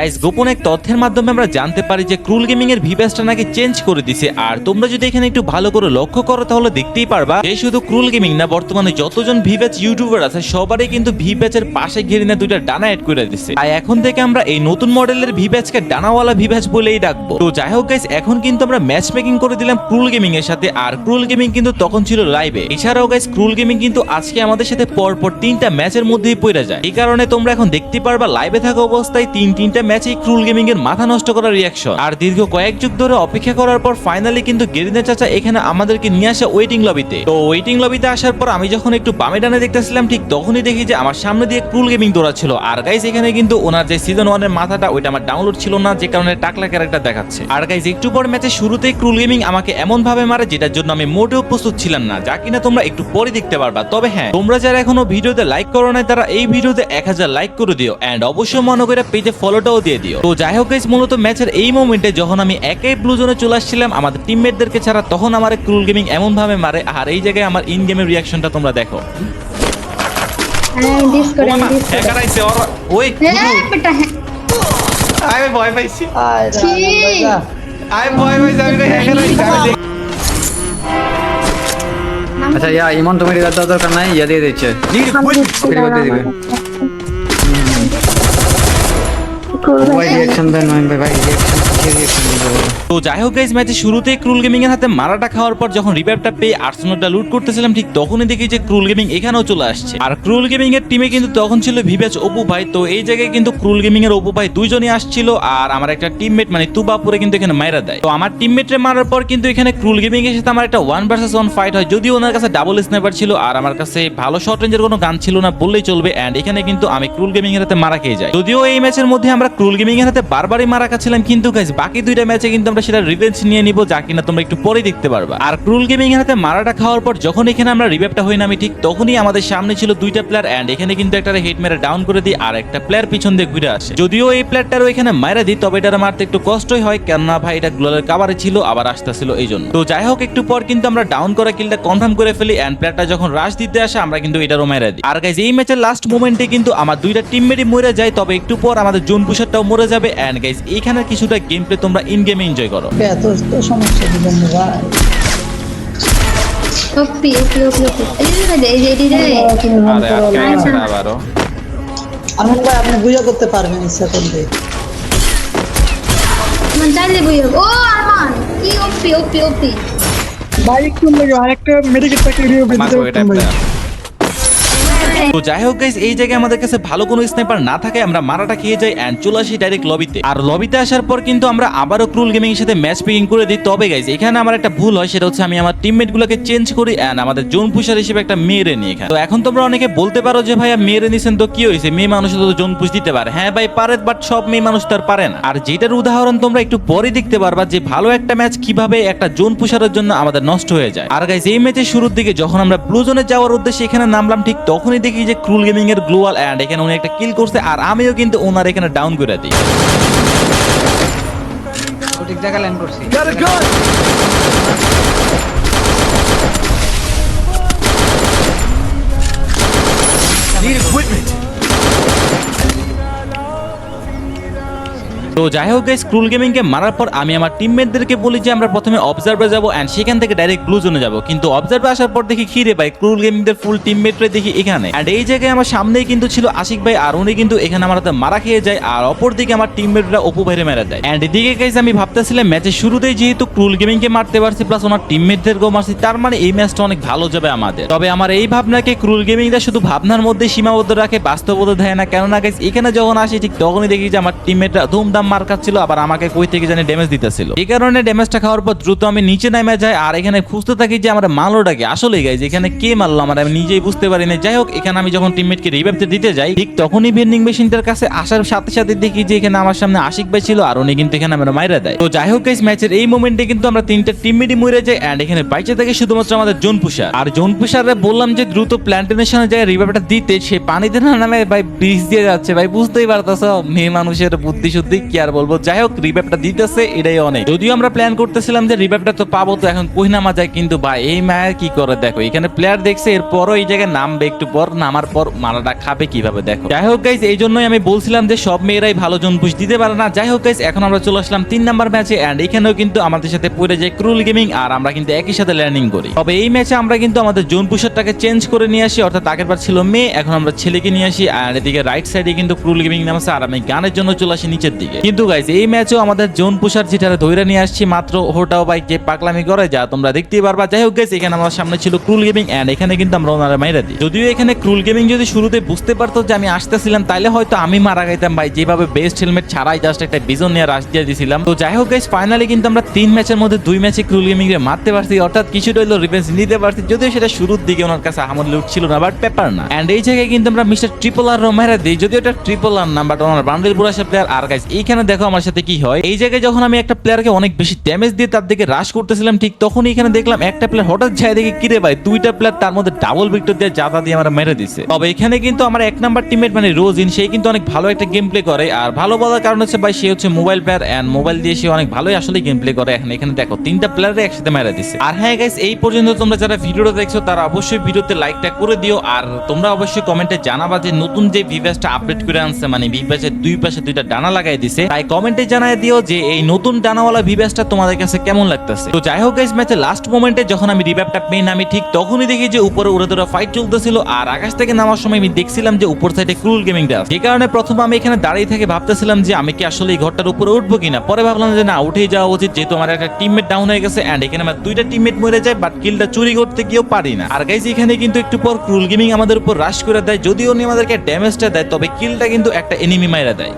Guys গোপন এক তথ্যের মাধ্যমে আমরা জানতে পারি যে ক্রুল গেমিং এর ভিভ্যাসটা নাকি চেঞ্জ করে দিছে। আর তোমরা যদি এখানে একটু ভালো করে লক্ষ্য করো, তাহলে দেখতেই পারবা এই শুধু ক্রুল গেমিং না, বর্তমানে যতজন ভিভ্যাচ ইউটিউবার আছে, সবারই কিন্তু ভিভ্যাচের পাশে ঘিরে না দুইটা ডানা অ্যাড করে দিছে। আর এখন থেকে আমরা এই নতুন মডেলের ভিভ্যাচকে ডানাওয়ালা ভিভ্যাচ বলেই ডাকবো। তো যাই হোক গাইস এখন কিন্তু আমরা ম্যাচ মেকিং করে দিলাম ক্রুল গেমিং এর সাথে। আর ক্রুল গেমিং কিন্তু তখন ছিল লাইভে এছাড়াও গাইস ক্রুল গেমিং কিন্তু আজকে আমাদের সাথে পরপর তিনটা ম্যাচের মধ্যেই পড়ে যায়। এই কারণে তোমরা এখন দেখতে পারবা লাইভে থাকা অবস্থায় তিন তিনটা ম্যাচেই ক্রুল গেমিং এর মাথা নষ্ট করার রিয়াকশন আর দীর্ঘ কয়েক যুগ ধরে অপেক্ষা করার পর ফাইনালি কিন্তু গেরিনা চাচা এখানে আমাদেরকে নিয়ে আসে ওয়েটিং লবিতে তো ওয়েটিং লবিতে আসার পর আমি যখন একটু বামে ডানে দেখতেছিলাম, ঠিক তখনই দেখি যে আমার সামনে দিয়ে ক্রুল গেমিং দৌড়াচ্ছিল। আর গাইস এখানে কিন্তু ওনার যে সিজন ওয়ানের মাথাটা, ওইটা আমার ডাউনলোড ছিল না, যে কারণে টাকলা ক্যারেক্টার দেখাচ্ছে। আর গাইস একটু পর ম্যাচের শুরুতেই ক্রুল গেমিং আমাকে এমন ভাবে মারে, যেটার জন্য আমি মোটেও প্রস্তুত ছিলাম না। যা কিনা তোমরা একটু পরে দেখতে পারবা। তবে হ্যাঁ তোমরা যারা এখনও ভিডিওতে লাইক করো নাই, তারা এই ভিডিওতে এক হাজার লাইক করে দিও। এন্ড অবশ্যই মনে করে পেজে ফলোটাও দিয়ে দিও। তো যাই হোক গাইস মূলত ম্যাচের এই মোমেন্টে যখন আমি একাই ব্লু জোনে চলে আসছিলাম আমাদের টিমমেটদেরকে ছাড়া তখন আমার ক্রুল গেমিং এমন ভাবে মারে আর এই জায়গায় আমার ইন গেমের রিয়াকশনটা তোমরা দেখো। হ্যাঁ ওই হ্যাঁ হ্যাঁ। আমি ভয় পাইছি। আমি ভয় পাইছি আমি হ্যাকার আইছে আচ্ছা ইয়া ইমন তুমি রিগার দরকার নাই ইয়া দিয়ে দিচ্ছে। তো যাই হোক গাইজ ম্যাচে শুরুতেই ক্রুল গেমিং এর হাতে মারাটা খাওয়ার পর যখন রিভাইভটা পেয়ে আর্সেনালটা লুট করতেছিলাম ঠিক তখনই দেখি যে ক্রুল গেমিং এখানেও চলে আসছে। আর ক্রুল গেমিং এর টিমে কিন্তু তখন ছিল ভিভেজ অপু ভাই। তো এই জায়গায় কিন্তু ক্রুল গেমিং এর অপু ভাই দুইজনই আসছিল আর আমার একটা টিমমেট মানে তুবাপুরে কিন্তু এখানে মাইরা দেয়। তো আমার টিমমেটরে মারার পর কিন্তু এখানে ক্রুল গেমিং এর সাথে আমার একটা ওয়ান ভার্সেস ওয়ান ফাইট হয়। যদিও ওনার কাছে ডাবল স্নাইপার ছিল আর আমার কাছে ভালো শর্ট রেঞ্জের কোনো গান ছিল না বললেই চলবে। এন্ড এখানে কিন্তু আমি ক্রুল গেমিং এর হাতে মারা খেয়ে যাই। যদিও এই ম্যাচের মধ্যে আমরা ক্রুল গেমিং এর হাতে বারবারই মারা খাচ্ছিলাম কিন্তু গাইজ বাকি দুইটা ম্যাচে কিন্তু আমরা সেটা রিভেঞ্জ নিয়ে নিব, যা কিনা তোমরা একটু পরে দেখতে পারবা। আর ক্রুল গেমিং এর হাতে মারাটা খাওয়ার পর যখন এখানে আমরা রিভাইভটা হই নামি ঠিক তখনই আমাদের সামনে ছিল দুইটা প্লেয়ার এন্ড এখানে কিন্তু একটা হেড মেরে ডাউন করে দিই আর একটা প্লেয়ার পিছন দিয়ে ঘুরে আসে। যদিও এই প্লেয়ারটারও এখানে মারা দিই, তবে এটা মারতে একটু কষ্টই হয়, কেননা ভাই এটা গ্লোলের কাভারে ছিল, আবার আসতেছিল এই জন্য। তো যাই হোক, একটু পর কিন্তু আমরা ডাউন করা কিলটা কনফার্ম করে ফেলি এন্ড প্লেয়ারটা যখন রাশ দিতে আসে, আমরা কিন্তু এটারও মেরে দিই। আর গাইজ এই ম্যাচের লাস্ট মোমেন্টে কিন্তু আমার দুইটা টিমমেটই মরে যায়, তবে একটু পর আমাদের জোন পুষারটাও মরে যাবে। এন্ড গাইজ এইখানে কিছুটা গেম প্লে তোমরা ইন গেমে এনজয় করো এত সমস্যা ভাই। ওপি ওপি ওপি ওপি এই যে এই যে আরে আটকে আবারও আরমান ভাই আপনি বুঝা করতে পারবেন ইচ্ছা করলে মানে চাইলে বই ও আরমান কি ওপি ওপি ওপি ভাই একটু লাগে আরেকটা মেডিকেল প্যাকেট। তো যাই হোক গাইস এই জায়গায় আমাদের কাছে ভালো কোনো স্নাইপার না থাকে আমরা মারাটা খেয়ে যাই চলে আসি ডাইরেক্ট লবিতে আর লবিতে আসার পর কিন্তু আমরা আবারও ক্রুল গেমিং এর সাথে ম্যাচ পিকিং করে দিই। তবে গাইস এখানে আমার একটা ভুল হয়, সেটা হচ্ছে আমি আমার টিমমেট গুলোকে চেঞ্জ করি আমাদের জোন পুষার হিসেবে একটা নিই এখানে। তো এখন তোমরা অনেকে বলতে পারো যে মেয়েরে নিছেন তো কি হয়েছে মেয়ে মানুষ তো জোন পুষ দিতে পারে। হ্যাঁ ভাই, পারে বাট সব মেয়ে মানুষ তো আর পারে না। আর যেটার উদাহরণ তোমরা একটু পরে দেখতে পারবা যে, ভালো একটা ম্যাচ কীভাবে একটা জোন পুষারের জন্য আমাদের নষ্ট হয়ে যায়। আর গাইস এই ম্যাচের শুরুর দিকে যখন আমরা ব্লু জোনে যাওয়ার উদ্দেশ্যে এখানে নামলাম, ঠিক তখনই দেখি যে ক্রুল গেমিং এর গ্লোয়াল অ্যান্ড এখানে উনি একটা কিল করছে আর আমিও কিন্তু ওনার এখানে ডাউন করে দিই। সঠিক জায়গা ল্যান্ড করছি। তো যাই হোক গাইস ক্রুল গেমিং কে মারার পর আমি আমার টিমমেটদেরকে বলি যে আমরা প্রথমে অবজার্ভার যাব এন্ড সেখান থেকে ডাইরেক্ট ব্লু জোনে যাব। কিন্তু অবজার্ভার আসার পর দেখি খিরে ভাই ক্রুল গেমিং দের ফুল টিমমেটরে দেখি এখানে। এন্ড এই জায়গায় আমার সামনেই কিন্তু ছিল আশিক ভাই আর উনি কিন্তু এখানে আমার হাতে মারা খেয়ে যায় আর অপর দিকে আমার টিমমেটরা অপু ভাইরে মেরা দেয়। এন্ড এদিকে গাইস আমি ভাবতেছিলাম ম্যাচের শুরুতেই যেহেতু ক্রুল গেমিং কে মারতে পারছি প্লাস ওনার টিমমেটদেরকেও মারছি, তার মানে এই ম্যাচটা অনেক ভালো যাবে আমাদের। তবে আমার এই ভাবনাকে ক্রুল গেমিংরা শুধু ভাবনার মধ্যে সীমাবদ্ধ রাখে, বাস্তবতা দেয় না। কেননা গাইস এখানে যখন আসি ঠিক তখনই দেখি যে আমার টিমমেটরা ধুমধাম মার খাচ্ছিল আবার আমাকে কই থেকে জানি ড্যামেজ দিতেছিল। এই কারণে ড্যামেজটা খাওয়ার পর দ্রুত আমি নিচে নেমে যাই, আর এখানে খুঁজতে থাকি যে আমার মালোটাকে আসলে গাইজ এখানে কে মারলো আমার আমি নিজেই বুঝতে পারি না যাই হোক, এখানে আমি যখন টিমমেটকে রিভাইভতে দিতে যাই, ঠিক তখনই ভেন্ডিং মেশিনটার কাছে আসার সাথে সাথে দেখি যে এখানে আমার সামনে আশিক ভাই ছিল, আর উনি কিন্তু এখানে আমরা মাইরা দেয়। তো যাই হোক গাইজ ম্যাচের এই মোমেন্টে কিন্তু আমরা তিনটা টিমমেটই মরে যাই এন্ড এখানে বাইচে থাকে শুধুমাত্র আমাদের জোন পুষার আর জোন পুষারে বললাম যে দ্রুত প্ল্যান্টেশনে যায় রিভাইভটা দিতে, সে পানিতে না নামে ভাই ব্রিজ দিয়ে যাচ্ছে। ভাই, বুঝতেই পারতেছ, মেয়ে মানুষের বুদ্ধি শুদ্ধি কি আর বলব? যাই হোক রিভাইভটা দিতেছে, এটাই অনেক। যদিও আমরা প্ল্যান করতেছিলাম যে রিভাইভটা তো পাবো তো এখন কই নামা যায়, কিন্তু ভাই, এই মায়ের কি করে দেখো? এখানে প্লেয়ার দেখছে, এরপরও এই জায়গায় নামবে একটু পর, নামার পর মারাটা খাবে কীভাবে দেখো? যাই হোক গাইজ এই জন্যই আমি বলছিলাম যে সব মেয়েরাই ভালো জন পুশ দিতে পারে না। যাই হোক গাইজ এখন আমরা চলে আসলাম তিন নাম্বার ম্যাচে অ্যান্ড এখানেও কিন্তু আমাদের সাথে পড়ে যায় ক্রুল গেমিং আর আমরা কিন্তু একই সাথে ল্যান্ডিং করি। তবে এই ম্যাচে আমরা কিন্তু আমাদের জোন পুষারটাকে চেঞ্জ করে নিয়ে আসি, অর্থাৎ আগের বার ছিল মেয়ে, এখন আমরা ছেলেকে নিয়ে আসি, আর এদিকে রাইট সাইডে কিন্তু ক্রুল গেমিং নাম আছে আর আমি গানের জন্য চলে আসি নিচের দিকে। কিন্তু গাইজ এই ম্যাচেও আমাদের জোন পুষার যেটা ধরে নিয়ে আসছি মাত্র হোটাও বাইক যে পাকলামি করে, যা তোমরা দেখতেই পারবা। যাই হোক গাইজ এখানে আমার সামনে ছিল ক্রুল গেমিং এন্ড এখানে কিন্তু আমরা ওনারা মাইরা দিই। যদিও এখানে ক্রুল গেমিং যদি শুরুতে বুঝতে পারতো যে আমি আসতেছিলাম, তাইলে হয়তো আমি মারা গাইতাম ভাই। যেভাবে বেস্ট হেলমেট ছাড়াই জাস্ট একটা বিজন নিয়ে রাশ দিয়ে দিয়েছিলাম তো যাই হোক গাইজ ফাইনালি কিন্তু আমরা তিন ম্যাচের মধ্যে দুই ম্যাচে ক্রুল গেমিং রে মারতে পারছি। অর্থাৎ কিছুটা হইল রিভেন্স নিতে পারছি। যদিও সেটা শুরুর দিকে ওনার কাছে আমার লুট ছিল না বাট পেপার না। অ্যান্ড এই জায়গায় কিন্তু আমরা মিস্টার ট্রিপল আর মেরা দিই। যদিও এটা ট্রিপল আর না বাট ওনার বান্ডেল বুড়াশা প্লেয়ার আর গাইজ এইখানে দেখো আমার সাথে কি হয়? এই জায়গায় যখন আমি একটা প্লেয়ারকে অনেক বেশি ড্যামেজ দিয়ে তার দিকে রাশ করতেছিলাম, ঠিক তখন এখানে দেখলাম একটা প্লেয়ার হঠাৎ যায় দেখে, কিরে ভাই, দুইটা প্লেয়ার তার মধ্যে ডাবল ভিক্টর দিয়ে জাতা দিয়ে আমরা মেরে দিছে। তবে এখানে কিন্তু আমার এক নাম্বার টিমমেট মানে রোজিন, সে কিন্তু অনেক ভালো একটা গেম প্লে করে। আর ভালো বলার কারণ হচ্ছে, ভাই, সে হচ্ছে মোবাইল প্লেয়ার এন্ড মোবাইল দিয়ে সে অনেক ভালোই আসলে গেম প্লে করে। এখন এখানে দেখো, তিনটা প্লেয়ারে একসাথে মেরে দিছে। আর হ্যাঁ গাইস এই পর্যন্ত তোমরা যারা ভিডিওটা দেখছ, তারা অবশ্যই ভিডিওতে লাইকটা করে দিও। আর তোমরা অবশ্যই কমেন্টে জানাবা যে নতুন যে ভিভাসটা আপডেট করে আনছে মানে ভিভাসের দুই পাশে দুইটা ডানা লাগাই দিছে তাই কমেন্টে জানাই দিও যে এই নতুন ডানাওয়ালা ভিভাসটা তোমাদের কাছে কেমন লাগতেছে। তো যাই হোক গাইস ম্যাচে লাস্ট মোমেন্টে যখন আমি রিভাইভটা পেয়ে নামি, ঠিক তখনই দেখি যে উপরে উড়ে ধরে ফাইট চলতেছিল, আর আকাশ থেকে নামার সময় আমি দেখছিলাম যে উপর সাইডে ক্রুল গেমিংটা আছে। যে কারণে প্রথম আমি এখানে দাঁড়িয়ে থেকে ভাবতেছিলাম যে আমি কি আসলে এই ঘরটার উপরে উঠবো কিনা। পরে ভাবলাম যে না, উঠেই যাওয়া উচিত, যেহেতু আমার একটা টিমমেট ডাউন হয়ে গেছে এন্ড এখানে আমার দুইটা টিমমেট মরে যায় বাট কিলটা চুরি করতে গিয়েও পারি না। আর গাইজ এখানে কিন্তু একটু পর ক্রুল গেমিং আমাদের উপর রাশ করে দেয় যদিও উনি আমাদেরকে ড্যামেজটা দেয়, তবে কিলটা কিন্তু একটা এনিমি মাইরা দেয়।